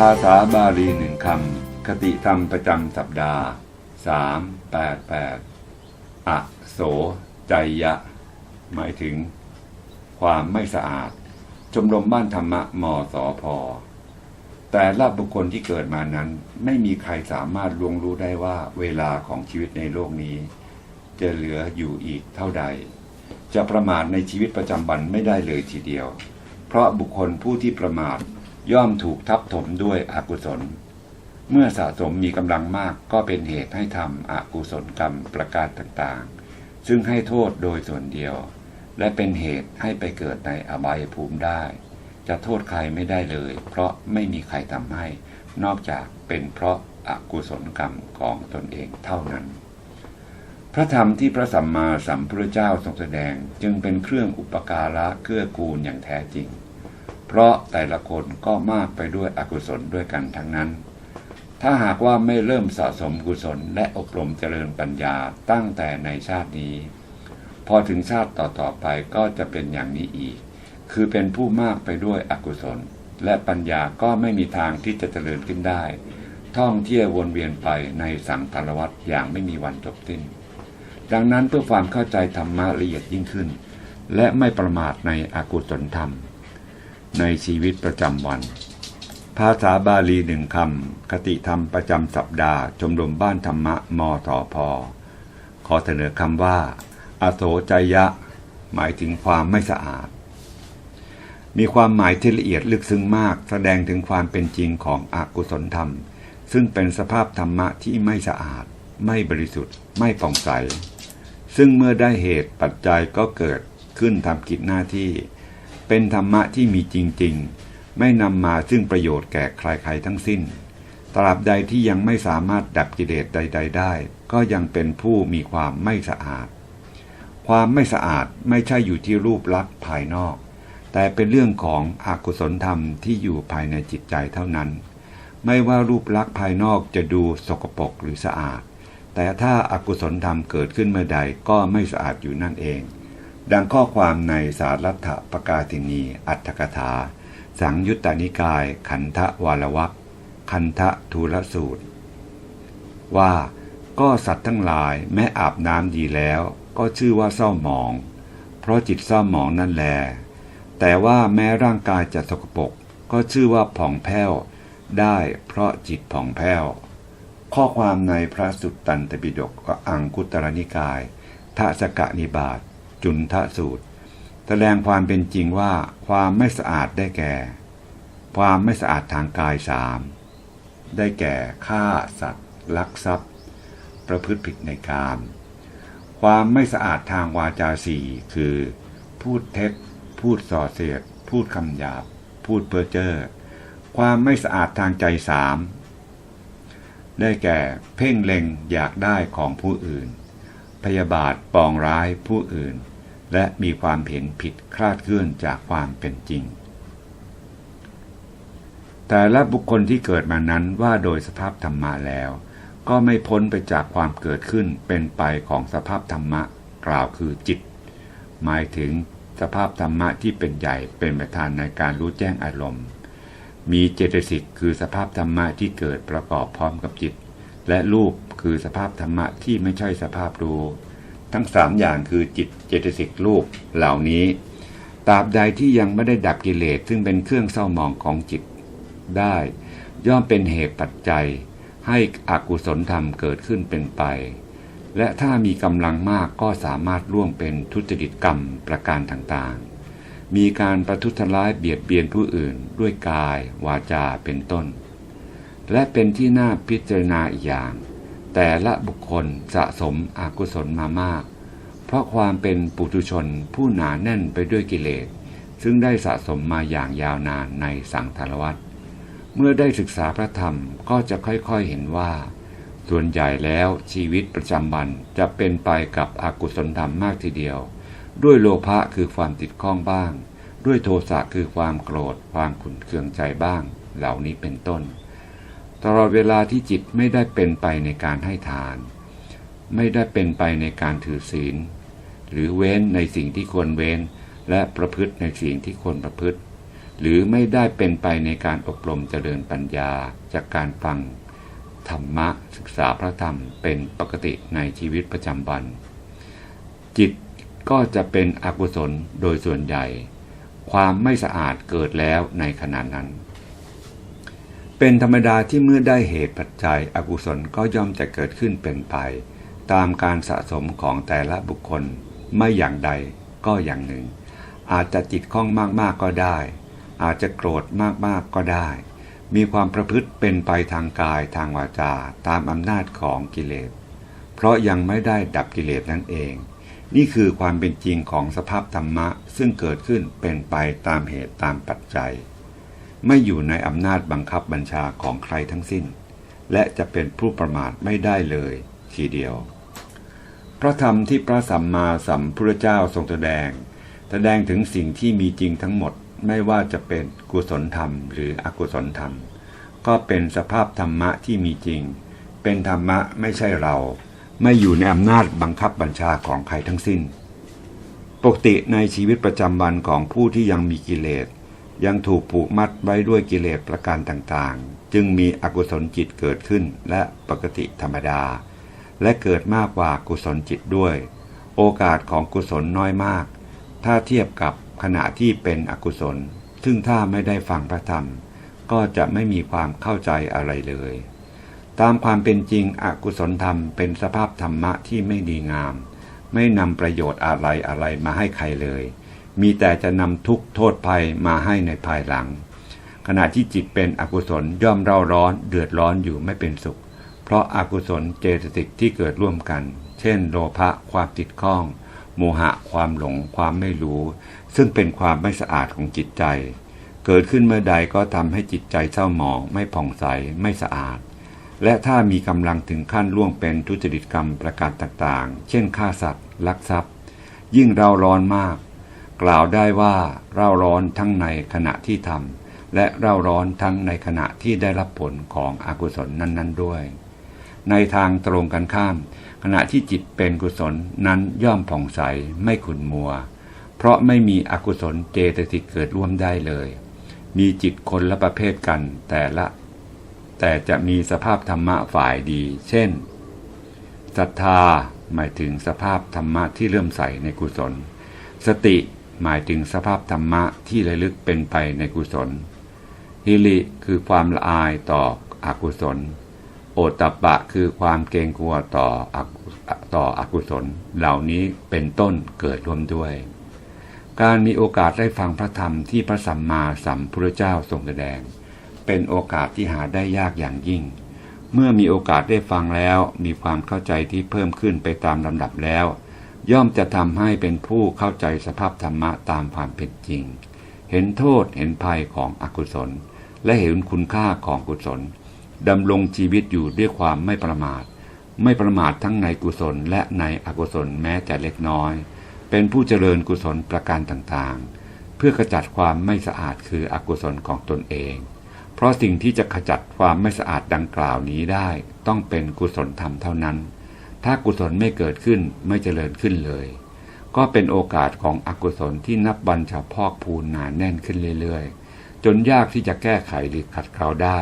ภาษาบาลีหนึ่งคำ คติธรรมประจำสัปดาห์สามแปดแปดอโสใจยะ หมายถึง ความไม่สะอาด ชมรมบ้านธรรมะมสอพอ แต่ละบุคคลที่เกิดมานั้น ไม่มีใครสามารถลวงรู้ได้ว่าเวลาของชีวิตในโลกนี้ จะเหลืออยู่อีกเท่าใด จะประมาทในชีวิตประจำวันไม่ได้เลยทีเดียว เพราะบุคคลผู้ที่ประมาท ย่อมถูกทับถมด้วยอกุศล เมื่อสะสมมีกำลังมากก็เป็นเหตุให้ทำอกุศลกรรมประการต่างๆ ซึ่งให้โทษโดยส่วนเดียว และเป็นเหตุให้ไปเกิดในอบายภูมิได้ จะโทษใครไม่ได้เลย เพราะไม่มีใครทำให้ นอกจากเป็นเพราะอากุศลกรรมของตนเองเท่านั้น พระธรรมที่พระสัมมาสัมพุทธเจ้าทรงแสดงจึงเป็นเครื่องอุปการะเกื้อกูลอย่างแท้จริง เพราะแต่ละคนก็มากไปด้วยอกุศลด้วยกันทั้งนั้น ถ้าหากว่าไม่เริ่มสะสมกุศลและอบรมเจริญปัญญาตั้งแต่ในชาตินี้ พอถึงชาติต่อๆไปก็จะเป็นอย่างนี้อีก คือเป็นผู้มากไปด้วยอกุศล และปัญญาก็ไม่มีทางที่จะเจริญขึ้นได้ ท่องเที่ยววนเวียนไปในสังสารวัฏอย่างไม่มีวันจบสิ้น ดังนั้นเพื่อความเข้าใจธรรมะละเอียดยิ่งขึ้น และไม่ประมาทในอกุศลธรรม ในชีวิตประจำวัน ภาษาบาลีหนึ่งคำคติธรรมประจำสัปดาห์ชมรมบ้านธรรมะมสพขอเสนอคำว่า อโศจยะ หมายถึงความไม่สะอาด มีความหมายที่ละเอียดลึกซึ้งมาก แสดงถึงความเป็นจริงของอกุศลธรรม ซึ่งเป็นสภาพธรรมะที่ไม่สะอาด ไม่บริสุทธิ์ ไม่ป่องใส ซึ่งเมื่อได้เหตุปัจจัยก็เกิดขึ้นทำกิจหน้าที่ เป็นธรรมะที่มีจริงๆ ไม่นำมาซึ่งประโยชน์แก่ใครๆทั้งสิ้น ตราบใดที่ยังไม่สามารถดับกิเลสใด ๆ ได้ ก็ยังเป็นผู้มีความไม่สะอาด ความไม่สะอาดไม่ใช่อยู่ที่รูปลักษณ์ภายนอก แต่เป็นเรื่องของอกุศลธรรมที่อยู่ภายในจิตใจเท่านั้น ไม่ว่ารูปลักษณ์ภายนอกจะดูสกปรกหรือสะอาด แต่ถ้าอากุศลธรรมเกิดขึ้นเมื่อใดก็ไม่สะอาดอยู่นั่นเอง ดังข้อความในสารัตถปกาตินี อัตถกถา สังยุตตนิกาย ขันธวารวักคันธทูลสูตร ว่าก็สัตว์ทั้งหลายแม้อาบน้ำดีแล้ว ก็ชื่อว่าเศร้าหมอง เพราะจิตเศร้าหมองนั่นแล แต่ว่าแม้ร่างกายจะสกปรกก็ชื่อว่าผ่องแผ้ว ได้เพราะจิตผ่องแผ้ว ข้อความในพระสุตตันตปิฎกอังคุตรนิกายทัศกนิบาต จุนทะสูตร แสดงความเป็นจริงว่าความไม่สะอาดได้แก่ ความไม่สะอาดทางกายสามได้แก่ฆ่าสัตว์ ลักทรัพย์ ประพฤติผิดในกาม ความไม่สะอาดทางวาจาสี่คือ พูดเท็จ พูดส่อเสียด พูดคำหยาบ พูดเพ้อเจ้อความไม่สะอาดทางใจสามได้แก่เพ่งเล็งอยากได้ของผู้อื่น พยาบาทปองร้ายผู้อื่น และมีความเห็นผิดคลาดเคลื่อนจากความเป็นจริง แต่ละบุคคลที่เกิดมานั้นว่าโดยสภาพธรรมะแล้ว ก็ไม่พ้นไปจากความเกิดขึ้นเป็นไปของสภาพธรรมะกล่าวคือจิต หมายถึงสภาพธรรมะที่เป็นใหญ่เป็นประธานในการรู้แจ้งอารมณ์ มีเจตสิกคือสภาพธรรมะที่เกิดประกอบพร้อมกับจิต และรูปคือสภาพธรรมะที่ไม่ใช่สภาพรู้ ทั้งสามอย่างคือจิตเจตสิกรูปเหล่านี้ตราบใดที่ยังไม่ได้ดับกิเลสซึ่งเป็นเครื่องเศร้าหมองของจิตได้ ย่อมเป็นเหตุปัจจัย ให้อกุศลธรรมเกิดขึ้นเป็นไป และถ้ามีกำลังมากก็สามารถร่วมเป็นทุจริตกรรมประการต่างๆ มีการประทุษร้ายเบียดเบียนผู้อื่นด้วยกาย วาจาเป็นต้น และเป็นที่น่าพิจารณาอีกอย่าง แต่ละบุคคลสะสมอกุศลมามาก เพราะความเป็นปุถุชนผู้หนาแน่นไปด้วยกิเลส ซึ่งได้สะสมมาอย่างยาวนานในสังสารวัฏเมื่อได้ศึกษาพระธรรมก็จะค่อยๆเห็นว่า ส่วนใหญ่แล้วชีวิตประจำวันจะเป็นไปกับอกุศลธรรมมากทีเดียว ด้วยโลภะคือความติดข้องบ้าง ด้วยโทสะคือความโกรธ ความขุนเคืองใจบ้าง เหล่านี้เป็นต้น ตลอดเวลาที่จิตไม่ได้เป็นไปในการให้ทาน ไม่ได้เป็นไปในการถือศีล หรือเว้นในสิ่งที่ควรเว้น และประพฤติในสิ่งที่ควรประพฤติ หรือไม่ได้เป็นไปในการอบรมเจริญปัญญาจากการฟังธรรมะศึกษาพระธรรมเป็นปกติในชีวิตประจำวัน จิตก็จะเป็นอกุศลโดยส่วนใหญ่ ความไม่สะอาดเกิดแล้วในขณะนั้น เป็นธรรมดาที่เมื่อได้เหตุปัจจัย อกุศลก็ย่อมจะเกิดขึ้นเป็นไป ตามการสะสมของแต่ละบุคคลไม่อย่างใดก็อย่างหนึ่ง อาจจะจิตคล่องมากๆก็ได้ อาจจะโกรธมากๆก็ได้ มีความประพฤติเป็นไปทางกายทางวาจาตามอำนาจของกิเลส เพราะยังไม่ได้ดับกิเลสนั่นเอง นี่คือความเป็นจริงของสภาพธรรมะซึ่งเกิดขึ้นเป็นไปตามเหตุตามปัจจัย ไม่อยู่ในอำนาจบังคับบัญชาของใครทั้งสิ้น และจะเป็นผู้ประมาทไม่ได้เลยทีเดียว พระธรรมที่พระสัมมาสัมพุทธเจ้าทรงแสดง แสดงถึงสิ่งที่มีจริงทั้งหมดไม่ว่าจะเป็นกุศลธรรม หรืออกุศลธรรม ก็เป็นสภาพธรรมะที่มีจริง เป็นธรรมะไม่ใช่เรา ไม่อยู่ในอำนาจบังคับบัญชาของใครทั้งสิ้น ปกติในชีวิตประจำวันของผู้ที่ยังมีกิเลส ยังถูกผูกมัดไว้ด้วยกิเลสประการต่างๆ จึงมีอกุศลจิตเกิดขึ้นและปกติธรรมดา และเกิดมากกว่ากุศลจิตด้วย โอกาสของกุศลน้อยมาก ถ้าเทียบกับขณะที่เป็นอกุศล ซึ่งถ้าไม่ได้ฟังพระธรรม ก็จะไม่มีความเข้าใจอะไรเลย ตามความเป็นจริงอกุศลธรรมเป็นสภาพธรรมะที่ไม่ดีงาม ไม่นำประโยชน์อะไรอะไรมาให้ใครเลย มีแต่จะนำทุกข์โทษภัยมาให้ในภายหลัง ขณะที่จิตเป็นอกุศลย่อมเร่าร้อนเดือดร้อนอยู่ไม่เป็นสุข เพราะอากุศลเจตสิกที่เกิดร่วมกัน เช่น โลภะความติดข้อง โมหะความหลงความไม่รู้ ซึ่งเป็นความไม่สะอาดของจิตใจ เกิดขึ้นเมื่อใดก็ทำให้จิตใจเศร้าหมองไม่ผ่องใสไม่สะอาดและถ้ามีกำลังถึงขั้นล่วงเป็นทุจริตกรรมประการต่างๆ เช่นฆ่าสัตว์ ลักทรัพย์ ยิ่งเราร้อนมาก กล่าวได้ว่าเร่าร้อนทั้งในขณะที่ทำและเร่าร้อนทั้งในขณะที่ได้รับผลของอกุศลนั้น ๆ ด้วย ในทางตรงกันข้าม ขณะที่จิตเป็นกุศลนั้นย่อมผ่องใสไม่ขุ่นมัว เพราะไม่มีอกุศลเจตสิกเกิดร่วมได้เลย มีจิตคนละประเภทกันแต่ละ แต่จะมีสภาพธรรมะฝ่ายดี เช่นศรัทธาหมายถึงสภาพธรรมะที่เริ่มใสในกุศล สติ หมายถึงสภาพธรรมะที่ระลึกเป็นไปในกุศล ฮิริคือความละอายต่ออกุศล โอตตัปะคือความเกรงกลัวต่ออต่ออกุศล เหล่านี้เป็นต้นเกิดร่วมด้วย การมีโอกาสได้ฟังพระธรรมที่พระสัมมาสัมพุทธเจ้าทรงแสดง เป็นโอกาสที่หาได้ยากอย่างยิ่ง เมื่อมีโอกาสได้ฟังแล้วมีความเข้าใจที่เพิ่มขึ้นไปตามลำดับแล้ว ย่อมจะทำให้เป็นผู้เข้าใจสภาพธรรมะตามความเป็นจริง เห็นโทษเห็นภัยของอกุศล และเห็นคุณค่าของกุศลดำรงชีวิตอยู่ด้วยความไม่ประมาท ไม่ประมาททั้งในกุศลและในอกุศลแม้จะเล็กน้อย เป็นผู้เจริญกุศลประการต่างๆ เพื่อขจัดความไม่สะอาดคืออกุศลของตนเอง เพราะสิ่งที่จะขจัดความไม่สะอาดดังกล่าวนี้ได้ ต้องเป็นกุศลธรรมเท่านั้น ถ้ากุศลไม่เกิดขึ้นไม่เจริญขึ้นเลย ก็เป็นโอกาสของอกุศลที่นับวันจะพอกพูนหนาแน่นขึ้นเรื่อยๆ จนยากที่จะแก้ไขหรือขัดเกลาได้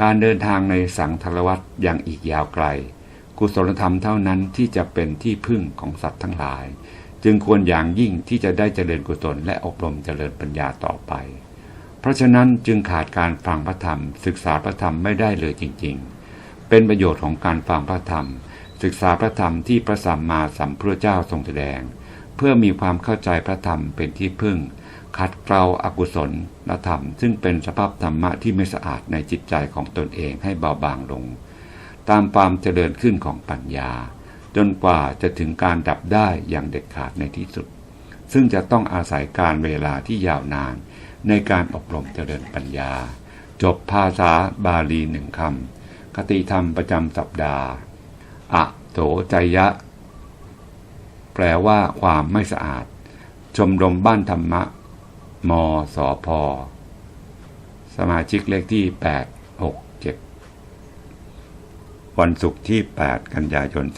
การเดินทางในสังทรวัตยังอีกยาวไกล กุศลธรรมเท่านั้นที่จะเป็นที่พึ่งของสัตว์ทั้งหลาย จึงควรอย่างยิ่งที่จะได้เจริญกุศลและอบรมเจริญปัญญาต่อไป เพราะฉะนั้นจึงขาดการฟังพระธรรม ศึกษาพระธรรมไม่ได้เลยจริง ๆ เป็นประโยชน์ของการฟังพระธรรม ศึกษาพระธรรมที่พระสัมมาสัมพุทธเจ้าทรงแสดง เพื่อมีความเข้าใจพระธรรมเป็นที่พึ่ง ขัดเกลาอากุศลธรรม ซึ่งเป็นสภาพธรรมะที่ไม่สะอาดในจิตใจของตนเองให้เบาบางลง ตามความเจริญขึ้นของปัญญา จนกว่าจะถึงการดับได้อย่างเด็ดขาดในที่สุด ซึ่งจะต้องอาศัยการเวลาที่ยาวนาน ในการอบรมเจริญปัญญา จบภาษาบาลีหนึ่งคำคติธรรมประจำสัปดาห์ อะโถใจยะ แปลว่าความไม่สะอาด ชมรมบ้านธรรมะ มสพสมาชิกเลขที่ 867 วันศุกร์ที่ 8 กันยายน 2566